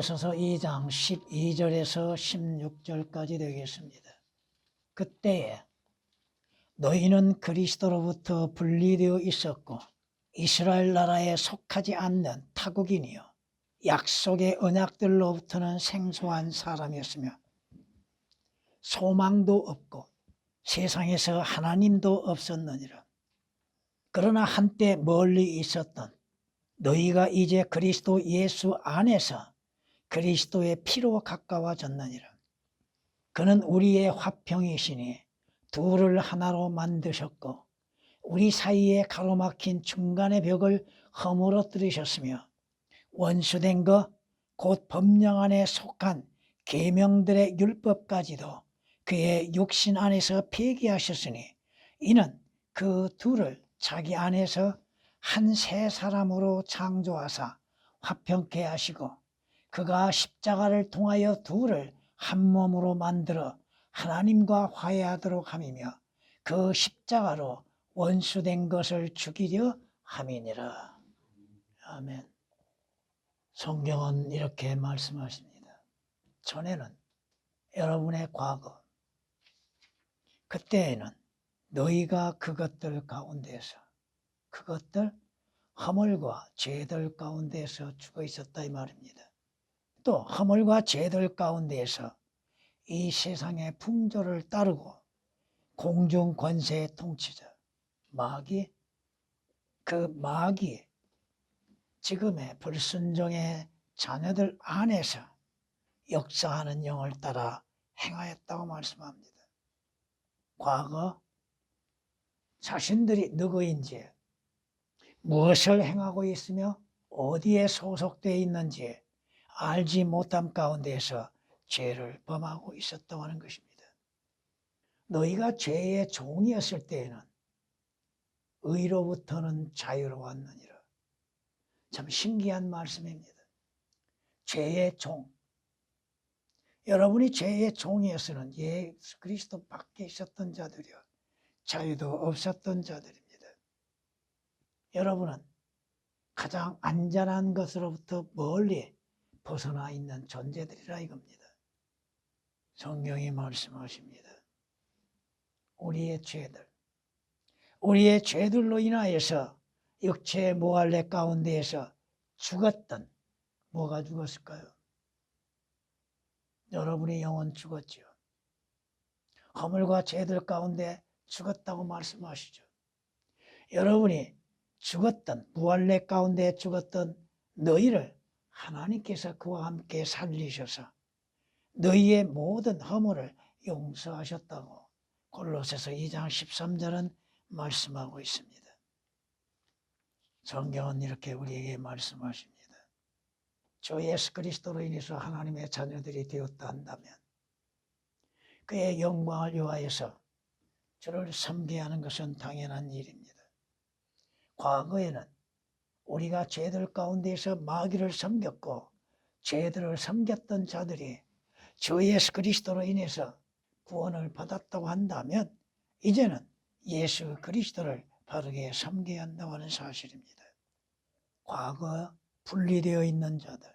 에베소서 2장 12절에서 16절까지 되겠습니다. 그때에 너희는 그리스도로부터 분리되어 있었고 이스라엘 나라에 속하지 않는 타국인이요 약속의 언약들로부터는 생소한 사람이었으며 소망도 없고 세상에서 하나님도 없었느니라. 그러나 한때 멀리 있었던 너희가 이제 그리스도 예수 안에서 그리스도의 피로 가까워졌느니라. 그는 우리의 화평이시니 둘을 하나로 만드셨고 우리 사이에 가로막힌 중간의 벽을 허물어뜨리셨으며 원수된 것 곧 법령 안에 속한 계명들의 율법까지도 그의 육신 안에서 폐기하셨으니 이는 그 둘을 자기 안에서 한 새 사람으로 창조하사 화평케 하시고 그가 십자가를 통하여 둘을 한 몸으로 만들어 하나님과 화해하도록 함이며 그 십자가로 원수된 것을 죽이려 함이니라. 아멘. 성경은 이렇게 말씀하십니다. 전에는 여러분의 과거, 그때에는 너희가 그것들 가운데서 그것들 허물과 죄들 가운데서 죽어 있었다 이 말입니다. 또 허물과 죄들 가운데서 이 세상의 풍조를 따르고 공중 권세의 통치자 마귀 그 마귀 지금의 불순종의 자녀들 안에서 역사하는 영을 따라 행하였다고 말씀합니다. 과거 자신들이 누구인지 무엇을 행하고 있으며 어디에 소속되어 있는지 알지 못함 가운데서 죄를 범하고 있었다고 하는 것입니다. 너희가 죄의 종이었을 때에는 의로부터는 자유로웠느니라. 참 신기한 말씀입니다. 죄의 종. 여러분이 죄의 종이었으면 예수 그리스도 밖에 있었던 자들이요. 자유도 없었던 자들입니다. 여러분은 가장 안전한 것으로부터 멀리 벗어나 있는 존재들이라 이겁니다. 성경이 말씀하십니다. 우리의 죄들, 우리의 죄들로 인하여서 육체의 모할래 가운데에서 죽었던 뭐가 죽었을까요? 여러분의 영혼 죽었죠. 허물과 죄들 가운데 죽었다고 말씀하시죠. 여러분이 죽었던 무할래 가운데 죽었던 너희를 하나님께서 그와 함께 살리셔서 너희의 모든 허물을 용서하셨다고 골로새서 2장 13절은 말씀하고 있습니다. 성경은 이렇게 우리에게 말씀하십니다. 주 예수 그리스도로 인해서 하나님의 자녀들이 되었다 한다면 그의 영광을 위하여서 주를 섬기게 하는 것은 당연한 일입니다. 과거에는 우리가 죄들 가운데서 마귀를 섬겼고 죄들을 섬겼던 자들이 주 예수 그리스도로 인해서 구원을 받았다고 한다면 이제는 예수 그리스도를 바르게 섬겨야 한다고 하는 사실입니다. 과거 분리되어 있는 자들,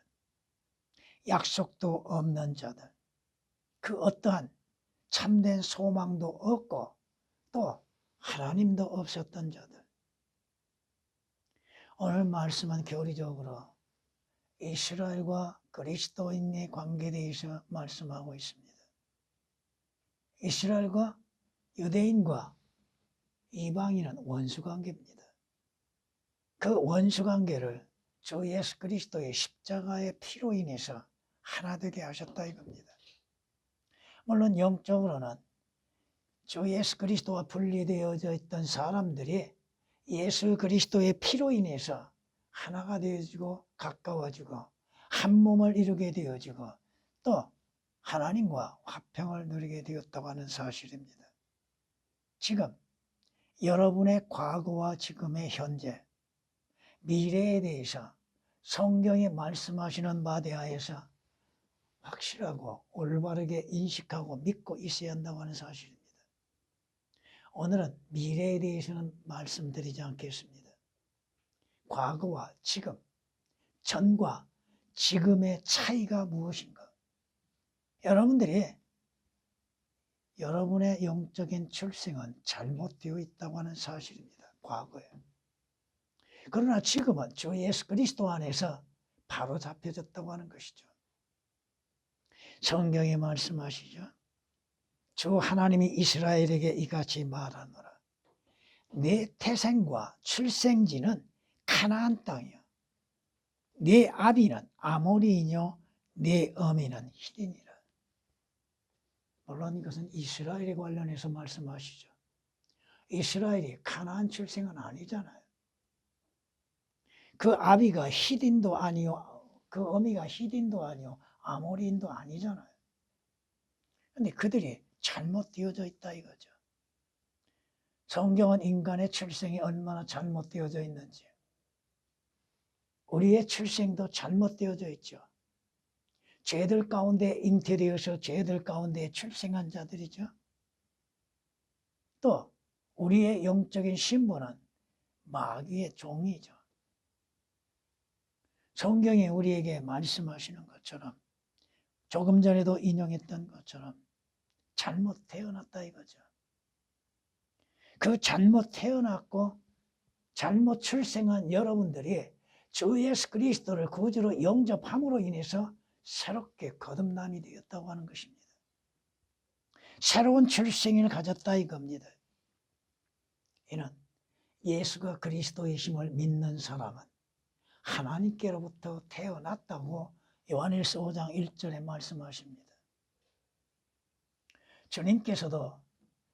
약속도 없는 자들, 그 어떠한 참된 소망도 없고 또 하나님도 없었던 자들. 오늘 말씀은 교리적으로 이스라엘과 그리스도인의 관계에 대해서 말씀하고 있습니다. 이스라엘과 유대인과 이방인은 원수 관계입니다. 그 원수 관계를 주 예수 그리스도의 십자가의 피로 인해서 하나 되게 하셨다 이겁니다. 물론 영적으로는 주 예수 그리스도와 분리되어져 있던 사람들이 예수 그리스도의 피로 인해서 하나가 되어지고 가까워지고 한 몸을 이루게 되어지고 또 하나님과 화평을 누리게 되었다고 하는 사실입니다. 지금 여러분의 과거와 지금의 현재, 미래에 대해서 성경이 말씀하시는 바 대하여서 확실하고 올바르게 인식하고 믿고 있어야 한다고 하는 사실입니다. 오늘은 미래에 대해서는 말씀드리지 않겠습니다. 과거와 지금, 전과 지금의 차이가 무엇인가? 여러분들이 여러분의 영적인 출생은 잘못되어 있다고 하는 사실입니다. 과거에. 그러나 지금은 주 예수 그리스도 안에서 바로 잡혀졌다고 하는 것이죠. 성경에 말씀하시죠. 주 하나님이 이스라엘에게 이같이 말하노라. 내 태생과 출생지는 가나안 땅이요. 내 아비는 아모리이뇨 내 어미는 히리니라. 물론 이것은 이스라엘에 관련해서 말씀하시죠. 이스라엘이 가나안 출생은 아니잖아요. 그 아비가 히딘도 아니요, 그 어미가 히딘도 아니요, 아모리인도 아니잖아요. 근데 그들이 잘못되어져 있다 이거죠. 성경은 인간의 출생이 얼마나 잘못되어져 있는지, 우리의 출생도 잘못되어져 있죠. 죄들 가운데 잉태되어서 죄들 가운데 출생한 자들이죠. 또 우리의 영적인 신분은 마귀의 종이죠. 성경이 우리에게 말씀하시는 것처럼 조금 전에도 인용했던 것처럼 잘못 태어났다 이거죠. 그 잘못 태어났고 잘못 출생한 여러분들이 주 예수 그리스도를 구주로 영접함으로 인해서 새롭게 거듭남이 되었다고 하는 것입니다. 새로운 출생을 가졌다 이겁니다. 이는 예수가 그리스도이심을 믿는 사람은 하나님께로부터 태어났다고 요한일서 5장 1절에 말씀하십니다. 주님께서도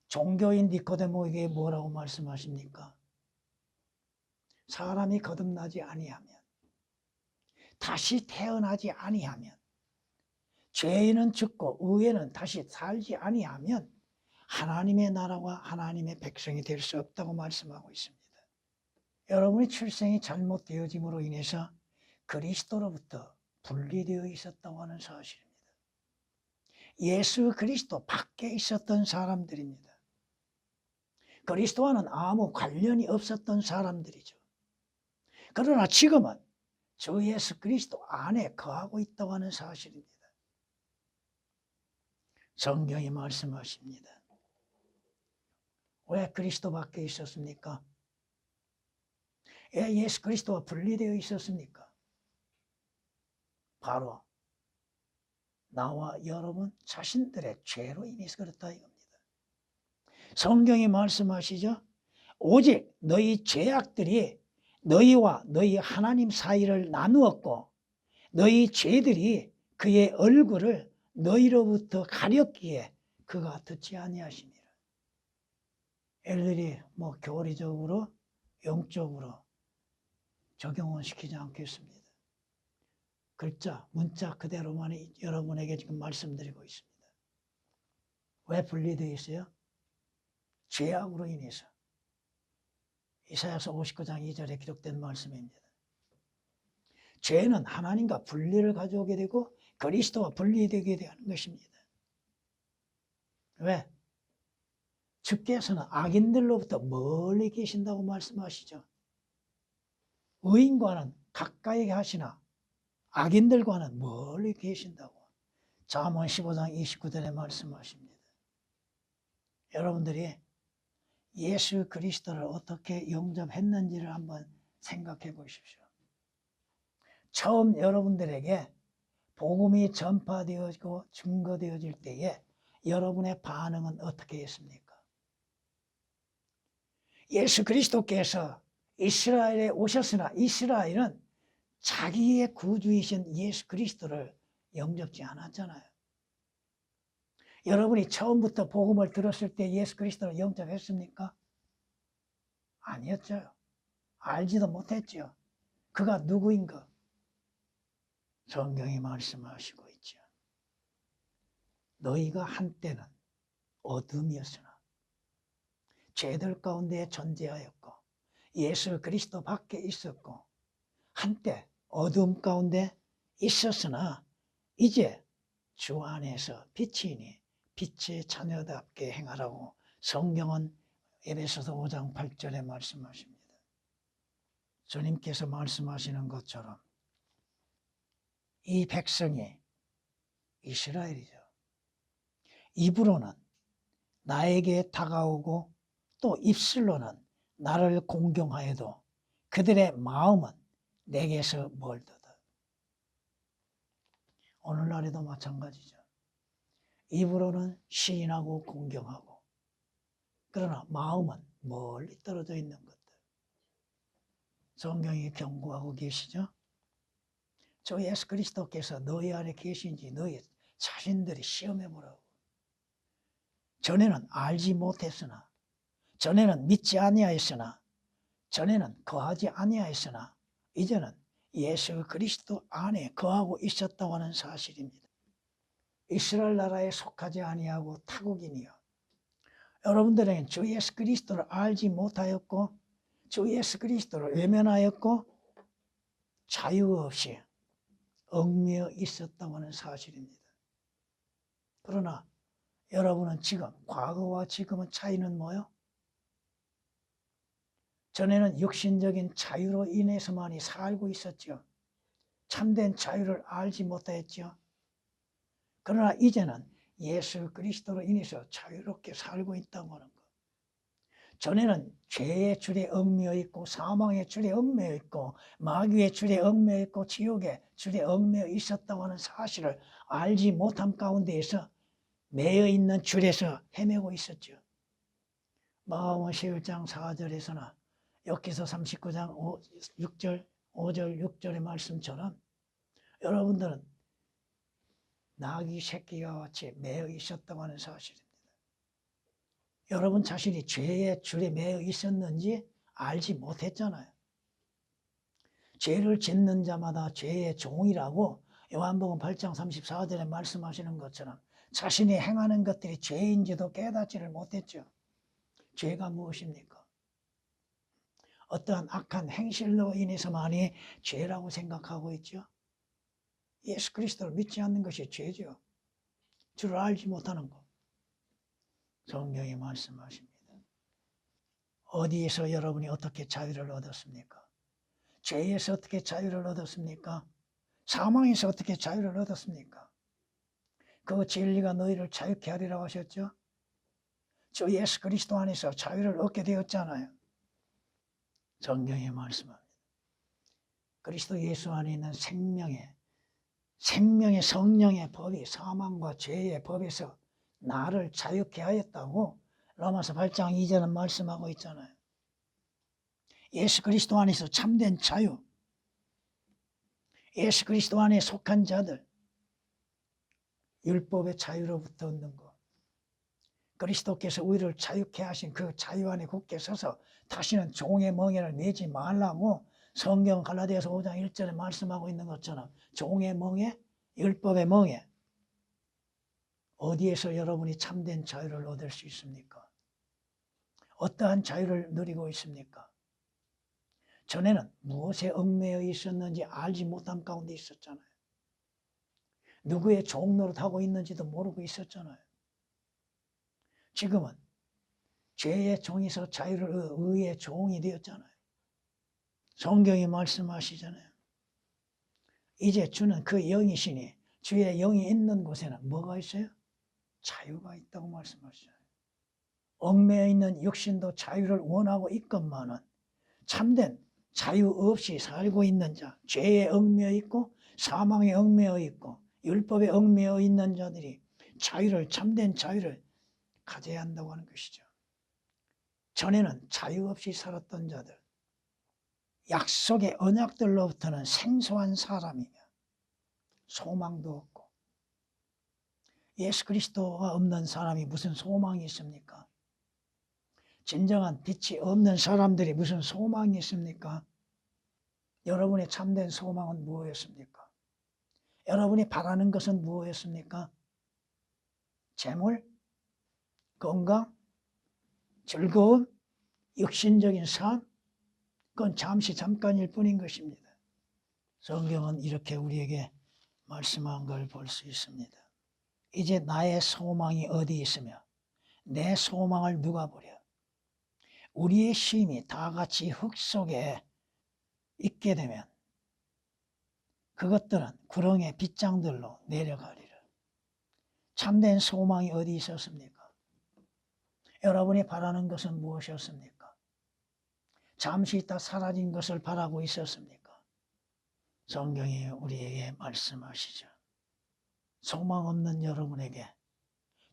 종교인 니코데모에게 뭐라고 말씀하십니까? 사람이 거듭나지 아니하면 다시 태어나지 아니하면 죄인은 죽고 의에는 다시 살지 아니하면 하나님의 나라와 하나님의 백성이 될 수 없다고 말씀하고 있습니다. 여러분의 출생이 잘못되어짐으로 인해서 그리스도로부터 분리되어 있었다고 하는 사실입니다. 예수 그리스도 밖에 있었던 사람들입니다. 그리스도와는 아무 관련이 없었던 사람들이죠. 그러나 지금은 주 예수 그리스도 안에 거하고 있다고 하는 사실입니다. 성경이 말씀하십니다. 왜 그리스도 밖에 있었습니까? 왜 예수 그리스도와 분리되어 있었습니까? 바로 나와 여러분 자신들의 죄로 인해서 그렇다 이겁니다. 성경이 말씀하시죠? 오직 너희 죄악들이 너희와 너희 하나님 사이를 나누었고 너희 죄들이 그의 얼굴을 너희로부터 가렸기에 그가 듣지 아니하시니라. 엘들이 뭐 교리적으로 영적으로 적용은 시키지 않겠습니다. 글자, 문자 그대로만 여러분에게 지금 말씀드리고 있습니다. 왜 분리되어 있어요? 죄악으로 인해서. 이사야서 59장 2절에 기록된 말씀입니다. 죄는 하나님과 분리를 가져오게 되고 그리스도와 분리되게 되는 것입니다. 왜? 주께서는 악인들로부터 멀리 계신다고 말씀하시죠. 의인과는 가까이 하시나 악인들과는 멀리 계신다고. 잠언 15장 29절에 말씀하십니다. 여러분들이 예수 그리스도를 어떻게 영접했는지를 한번 생각해 보십시오. 처음 여러분들에게 복음이 전파되어지고 증거되어질 때에 여러분의 반응은 어떻게 했습니까? 예수 그리스도께서 이스라엘에 오셨으나 이스라엘은 자기의 구주이신 예수 그리스도를 영접지 않았잖아요. 여러분이 처음부터 복음을 들었을 때 예수 그리스도를 영접했습니까? 아니었죠. 알지도 못했죠. 그가 누구인가? 성경이 말씀하시고 있죠. 너희가 한때는 어둠이었으나 죄들 가운데 존재하였고 예수 그리스도 밖에 있었고 한때 어둠 가운데 있었으나 이제 주 안에서 빛이니 빛의 자녀답게 행하라고 성경은 에베소서 5장 8절에 말씀하십니다. 주님께서 말씀하시는 것처럼 이 백성이 이스라엘이죠. 입으로는 나에게 다가오고 또 입술로는 나를 공경하여도 그들의 마음은 내게서 멀도다. 오늘날에도 마찬가지죠. 입으로는 시인하고 공경하고 그러나 마음은 멀리 떨어져 있는 것들. 성경이 경고하고 계시죠. 저 예수 그리스도께서 너희 안에 계신지 너희 자신들이 시험해 보라고. 전에는 알지 못했으나 전에는 믿지 아니하였으나 전에는 거하지 아니하였으나 이제는 예수 그리스도 안에 거하고 있었다고 하는 사실입니다. 이스라엘 나라에 속하지 아니하고 타국인이요. 여러분들에겐 주 예수 그리스도를 알지 못하였고 주 예수 그리스도를 외면하였고 자유 없이 얽매여 있었다고 하는 사실입니다. 그러나 여러분은 지금 과거와 지금은 차이는 뭐요? 전에는 육신적인 자유로 인해서만이 살고 있었죠. 참된 자유를 알지 못했죠. 그러나 이제는 예수 그리스도로 인해서 자유롭게 살고 있다고 하는 것. 전에는 죄의 줄에 얽매여 있고 사망의 줄에 얽매여 있고 마귀의 줄에 얽매여 있고 지옥의 줄에 얽매여 있었다고 하는 사실을 알지 못함 가운데에서 매여 있는 줄에서 헤매고 있었죠. 마음은 11장 4절에서나 역기서 39장 5, 6절, 5절, 6절의 말씀처럼 여러분들은 나귀 새끼와 같이 매여 있었다고 하는 사실입니다. 여러분 자신이 죄의 줄에 매여 있었는지 알지 못했잖아요. 죄를 짓는 자마다 죄의 종이라고 요한복음 8장 34절에 말씀하시는 것처럼 자신이 행하는 것들이 죄인지도 깨닫지를 못했죠. 죄가 무엇입니까? 어떠한 악한 행실로 인해서만이 죄라고 생각하고 있죠. 예수 그리스도를 믿지 않는 것이 죄죠. 주를 알지 못하는 것. 성경이 말씀하십니다. 어디에서 여러분이 어떻게 자유를 얻었습니까? 죄에서 어떻게 자유를 얻었습니까? 사망에서 어떻게 자유를 얻었습니까? 그 진리가 너희를 자유케 하리라고 하셨죠? 저 예수 그리스도 안에서 자유를 얻게 되었잖아요. 성경에 말씀합니다. 그리스도 예수 안에 있는 생명의 생명의 성령의 법이 사망과 죄의 법에서 나를 자유케 하였다고 로마서 8장 2절은 말씀하고 있잖아요. 예수 그리스도 안에서 참된 자유, 예수 그리스도 안에 속한 자들, 율법의 자유로부터 얻는 것. 그리스도께서 우리를 자유케 하신 그 자유 안에 굳게 서서 다시는 종의 멍에를 내지 말라고 성경 갈라디아서 5장 1절에 말씀하고 있는 것처럼 종의 멍에 율법의 멍에 어디에서 여러분이 참된 자유를 얻을 수 있습니까? 어떠한 자유를 누리고 있습니까? 전에는 무엇에 얽매여 있었는지 알지 못함 가운데 있었잖아요. 누구의 종로를 하고 있는지도 모르고 있었잖아요. 지금은 죄의 종에서 자유를 의의 종이 되었잖아요. 성경이 말씀하시잖아요. 이제 주는 그 영이시니 주의 영이 있는 곳에는 뭐가 있어요? 자유가 있다고 말씀하시잖아요. 얽매여 있는 육신도 자유를 원하고 있건만은 참된 자유 없이 살고 있는 자, 죄에 얽매여 있고 사망에 얽매여 있고 율법에 얽매여 있는 자들이 자유를 참된 자유를 가져야 한다고 하는 것이죠. 전에는 자유 없이 살았던 자들, 약속의 언약들로부터는 생소한 사람이며 소망도 없고 예수 그리스도가 없는 사람이 무슨 소망이 있습니까? 진정한 빛이 없는 사람들이 무슨 소망이 있습니까? 여러분의 참된 소망은 무엇이었습니까? 여러분이 바라는 것은 무엇이었습니까? 재물, 건강, 즐거움, 육신적인 삶, 그건 잠시 잠깐일 뿐인 것입니다. 성경은 이렇게 우리에게 말씀한 걸 볼 수 있습니다. 이제 나의 소망이 어디 있으며 내 소망을 누가 보려? 우리의 쉼이 다 같이 흙 속에 있게 되면 그것들은 구렁의 빗장들로 내려가리라. 참된 소망이 어디 있었습니까? 여러분이 바라는 것은 무엇이었습니까? 잠시 있다 사라진 것을 바라고 있었습니까? 성경이 우리에게 말씀하시죠. 소망 없는 여러분에게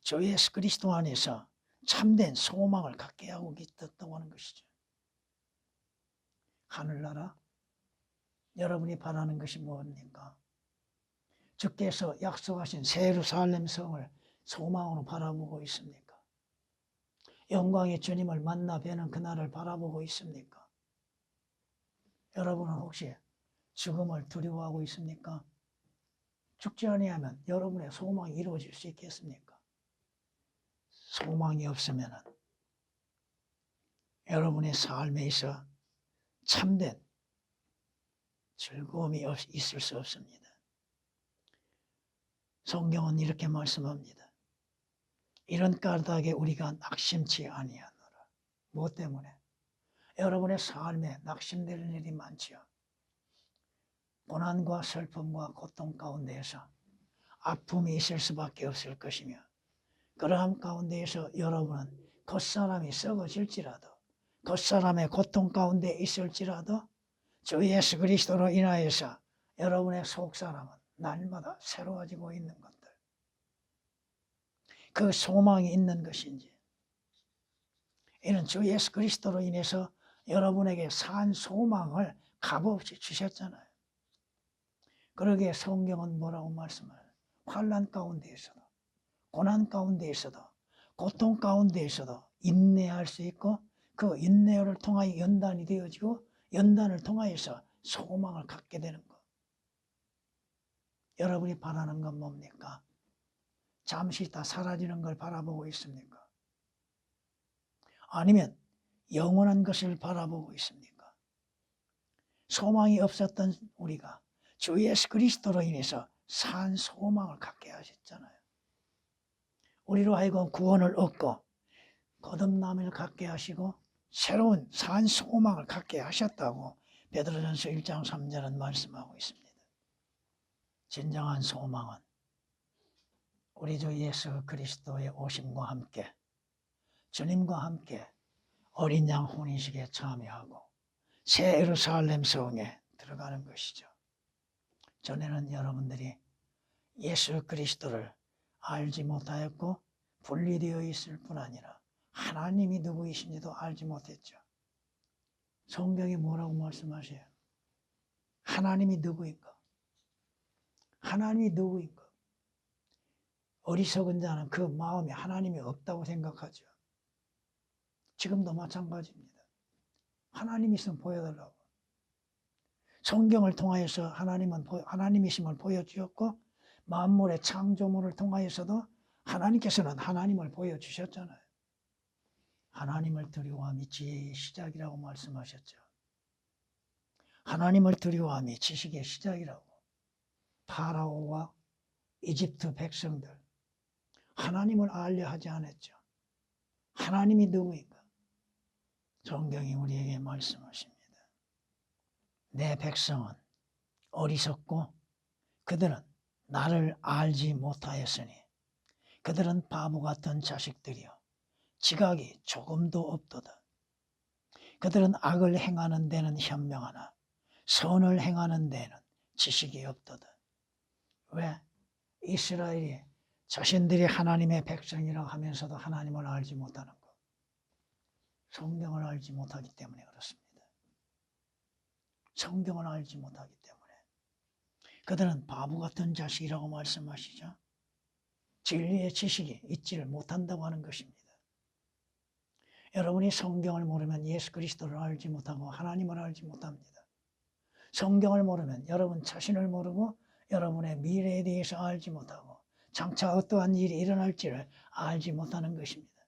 주 예수 그리스도 안에서 참된 소망을 갖게 하고 있다고 하는 것이죠. 하늘나라 여러분이 바라는 것이 뭡니까? 주께서 약속하신 세루살렘 성을 소망으로 바라보고 있습니까? 영광의 주님을 만나 뵈는 그날을 바라보고 있습니까? 여러분은 혹시 죽음을 두려워하고 있습니까? 죽지 아니하면 여러분의 소망이 이루어질 수 있겠습니까? 소망이 없으면 여러분의 삶에 있어 참된 즐거움이 없- 있을 수 없습니다. 성경은 이렇게 말씀합니다. 이런 까닭에 우리가 낙심치 아니하노라. 무엇 때문에? 여러분의 삶에 낙심되는 일이 많지요. 고난과 슬픔과 고통 가운데에서 아픔이 있을 수밖에 없을 것이며 그러함 가운데에서 여러분은 겉사람이 썩어질지라도 겉사람의 고통 가운데 있을지라도 주 예수 그리스도로 인하여서 여러분의 속사람은 날마다 새로워지고 있는 것들 그 소망이 있는 것인지 이는 주 예수 그리스도로 인해서 여러분에게 산 소망을 값없이 주셨잖아요. 그러기에 성경은 뭐라고 말씀해요? 환란 가운데에서도 고난 가운데에서도 고통 가운데에서도 인내할 수 있고 그 인내를 통하여 연단이 되어지고 연단을 통하여서 소망을 갖게 되는 것. 여러분이 바라는 건 뭡니까? 잠시 있다 사라지는 걸 바라보고 있습니까? 아니면 영원한 것을 바라보고 있습니까? 소망이 없었던 우리가 주 예수 그리스도로 인해서 산 소망을 갖게 하셨잖아요. 우리로 하여금 구원을 얻고 거듭남을 갖게 하시고 새로운 산 소망을 갖게 하셨다고 베드로전서 1장 3절은 말씀하고 있습니다. 진정한 소망은 우리 주 예수 그리스도의 오심과 함께 주님과 함께 어린 양 혼인식에 참여하고 새 예루살렘 성에 들어가는 것이죠. 전에는 여러분들이 예수 그리스도를 알지 못하였고 분리되어 있을 뿐 아니라 하나님이 누구이신지도 알지 못했죠. 성경이 뭐라고 말씀하세요? 하나님이 누구인가? 하나님이 누구인가? 어리석은 자는 그 마음에 하나님이 없다고 생각하죠. 지금도 마찬가지입니다. 하나님 있으면 보여달라고. 성경을 통하여서 하나님은 보- 하나님이심을 보여주었고 만물의 창조물을 통하여서도 하나님께서는 하나님을 보여주셨잖아요. 하나님을 두려워함이 지혜의 시작이라고 말씀하셨죠. 하나님을 두려워함이 지식의 시작이라고. 파라오와 이집트 백성들 하나님을 알려 하지 않았죠. 하나님이 누구인가? 성경이 우리에게 말씀하십니다. 내 백성은 어리석고 그들은 나를 알지 못하였으니 그들은 바보 같은 자식들이요 지각이 조금도 없도다. 그들은 악을 행하는 데는 현명하나 선을 행하는 데는 지식이 없도다. 왜? 이스라엘이 자신들이 하나님의 백성이라고 하면서도 하나님을 알지 못하는 것. 성경을 알지 못하기 때문에 그렇습니다. 성경을 알지 못하기 때문에. 그들은 바보 같은 자식이라고 말씀하시죠. 진리의 지식이 있지를 못한다고 하는 것입니다. 여러분이 성경을 모르면 예수 그리스도를 알지 못하고 하나님을 알지 못합니다. 성경을 모르면 여러분 자신을 모르고 여러분의 미래에 대해서 알지 못하고 장차 어떠한 일이 일어날지를 알지 못하는 것입니다.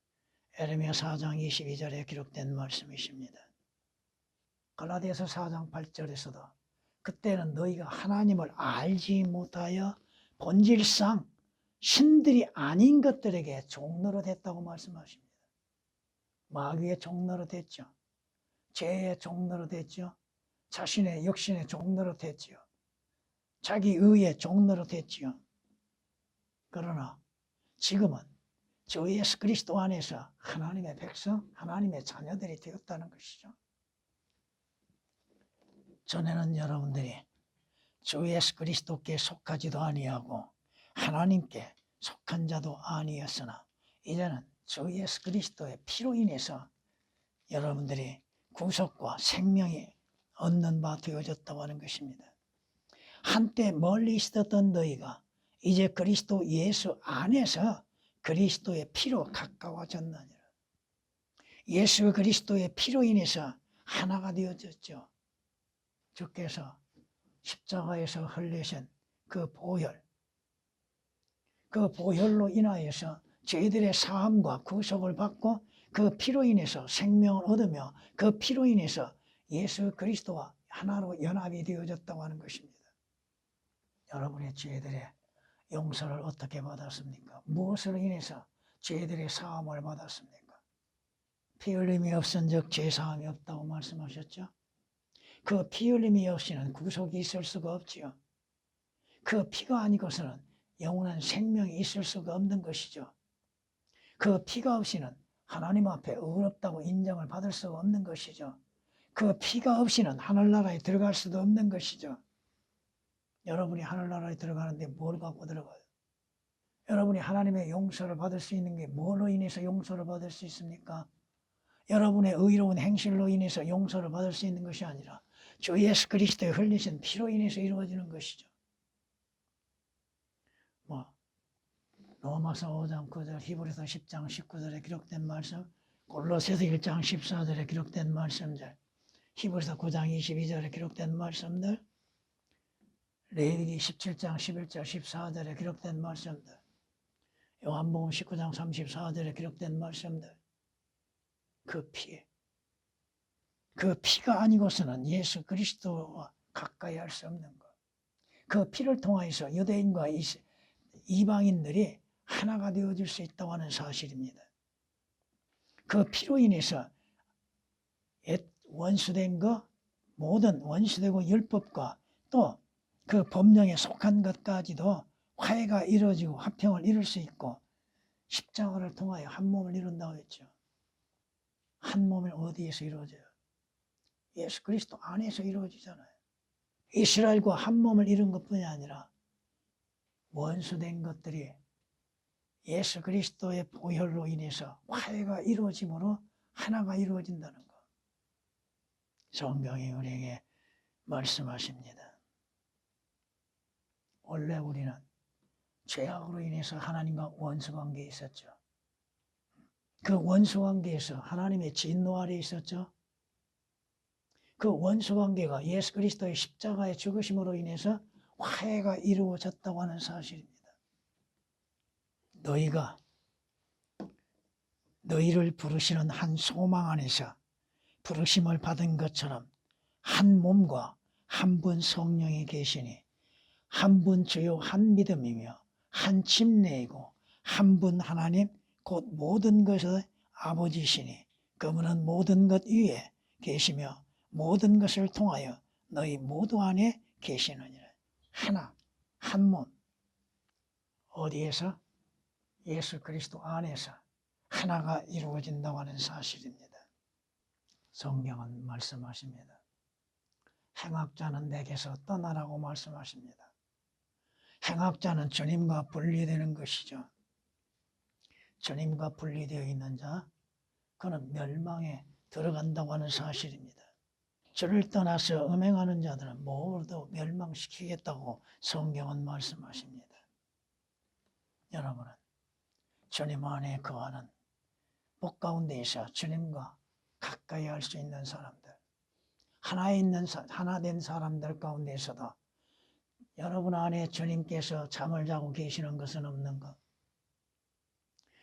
에레미야 4장 22절에 기록된 말씀이십니다. 갈라디아서 4장 8절에서도 그때는 너희가 하나님을 알지 못하여 본질상 신들이 아닌 것들에게 종로로 됐다고 말씀하십니다. 마귀의 종로로 됐죠. 죄의 종로로 됐죠. 자신의 육신의 종로로 됐죠. 자기 의의 종로로 됐지요. 그러나 지금은 주 예수 그리스도 안에서 하나님의 백성, 하나님의 자녀들이 되었다는 것이죠. 전에는 여러분들이 주 예수 그리스도께 속하지도 아니하고 하나님께 속한 자도 아니었으나 이제는 주 예수 그리스도의 피로 인해서 여러분들이 구속과 생명이 얻는 바 되어졌다고 하는 것입니다. 한때 멀리 있었던 너희가 이제 그리스도 예수 안에서 그리스도의 피로 가까워졌느니라. 예수 그리스도의 피로 인해서 하나가 되어졌죠. 주께서 십자가에서 흘리신 그 보혈, 그 보혈로 인하여서 저희들의 사함과 구속을 받고 그 피로 인해서 생명을 얻으며 그 피로 인해서 예수 그리스도와 하나로 연합이 되어졌다고 하는 것입니다. 여러분의 죄들의 용서를 어떻게 받았습니까? 무엇으로 인해서 죄들의 사함을 받았습니까? 피 흘림이 없은 즉 죄 사함이 없다고 말씀하셨죠. 그 피 흘림이 없이는 구속이 있을 수가 없지요. 그 피가 아니고서는 영원한 생명이 있을 수가 없는 것이죠. 그 피가 없이는 하나님 앞에 의롭다고 인정을 받을 수가 없는 것이죠. 그 피가 없이는 하늘나라에 들어갈 수도 없는 것이죠. 여러분이 하늘나라에 들어가는데 뭘 갖고 들어가요? 여러분이 하나님의 용서를 받을 수 있는 게 뭘로 인해서 용서를 받을 수 있습니까? 여러분의 의로운 행실로 인해서 용서를 받을 수 있는 것이 아니라 주 예수 그리스도의 흘리신 피로 인해서 이루어지는 것이죠. 뭐 로마서 5장 9절, 히브리서 10장 19절에 기록된 말씀, 골로새서 1장 14절에 기록된 말씀들, 히브리서 9장 22절에 기록된 말씀들, 레위기 17장 11절 14절에 기록된 말씀들, 요한복음 19장 34절에 기록된 말씀들, 그 피, 그 피가 아니고서는 예수 그리스도와 가까이 할 수 없는 것. 그 피를 통하여서 유대인과 이방인들이 하나가 되어질 수 있다고 하는 사실입니다. 그 피로 인해서 옛 원수된 거, 모든 원수되고 율법과 또 그 법령에 속한 것까지도 화해가 이루어지고 화평을 이룰 수 있고 십자가를 통하여 한 몸을 이룬다고 했죠. 한 몸을 어디에서 이루어져요? 예수 그리스도 안에서 이루어지잖아요. 이스라엘과 한 몸을 이룬 것뿐이 아니라 원수된 것들이 예수 그리스도의 보혈로 인해서 화해가 이루어짐으로 하나가 이루어진다는 것. 성경이 우리에게 말씀하십니다. 원래 우리는 죄악으로 인해서 하나님과 원수 관계에 있었죠. 그 원수 관계에서 하나님의 진노 아래 있었죠. 그 원수 관계가 예수 그리스도의 십자가의 죽으심으로 인해서 화해가 이루어졌다고 하는 사실입니다. 너희가 너희를 부르시는 한 소망 안에서 부르심을 받은 것처럼 한 몸과 한 분 성령이 계시니 한 분 주요 한 믿음이며 한 침례이고 한 분 하나님 곧 모든 것의 아버지시니 그분은 모든 것 위에 계시며 모든 것을 통하여 너희 모두 안에 계시느니라. 하나, 한 몸. 어디에서? 예수 그리스도 안에서 하나가 이루어진다고 하는 사실입니다. 성경은 말씀하십니다. 행악자는 내게서 떠나라고 말씀하십니다. 행악자는 주님과 분리되는 것이죠. 주님과 분리되어 있는 자, 그는 멸망에 들어간다고 하는 사실입니다. 주를 떠나서 음행하는 자들은 모두 멸망시키겠다고 성경은 말씀하십니다. 여러분은 주님 안에 거하는 복 가운데 있어 주님과 가까이 할 수 있는 사람들, 하나 있는 하나 된 사람들 가운데서도 여러분 안에 주님께서 잠을 자고 계시는 것은 없는 것,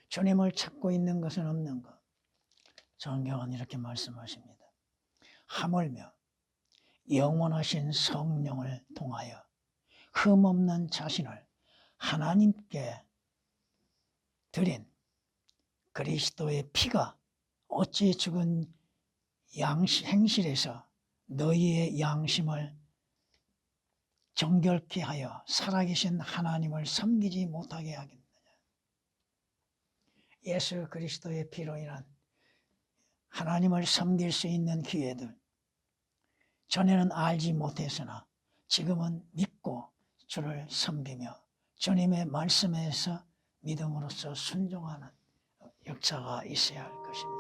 주님을 찾고 있는 것은 없는 것. 성경은 이렇게 말씀하십니다. 하물며 영원하신 성령을 통하여 흠없는 자신을 하나님께 드린 그리스도의 피가 어찌 죽은 양심, 행실에서 너희의 양심을 정결케 하여 살아계신 하나님을 섬기지 못하게 하겠느냐. 예수 그리스도의 피로 인한 하나님을 섬길 수 있는 기회들. 전에는 알지 못했으나 지금은 믿고 주를 섬기며 주님의 말씀에서 믿음으로써 순종하는 역사가 있어야 할 것입니다.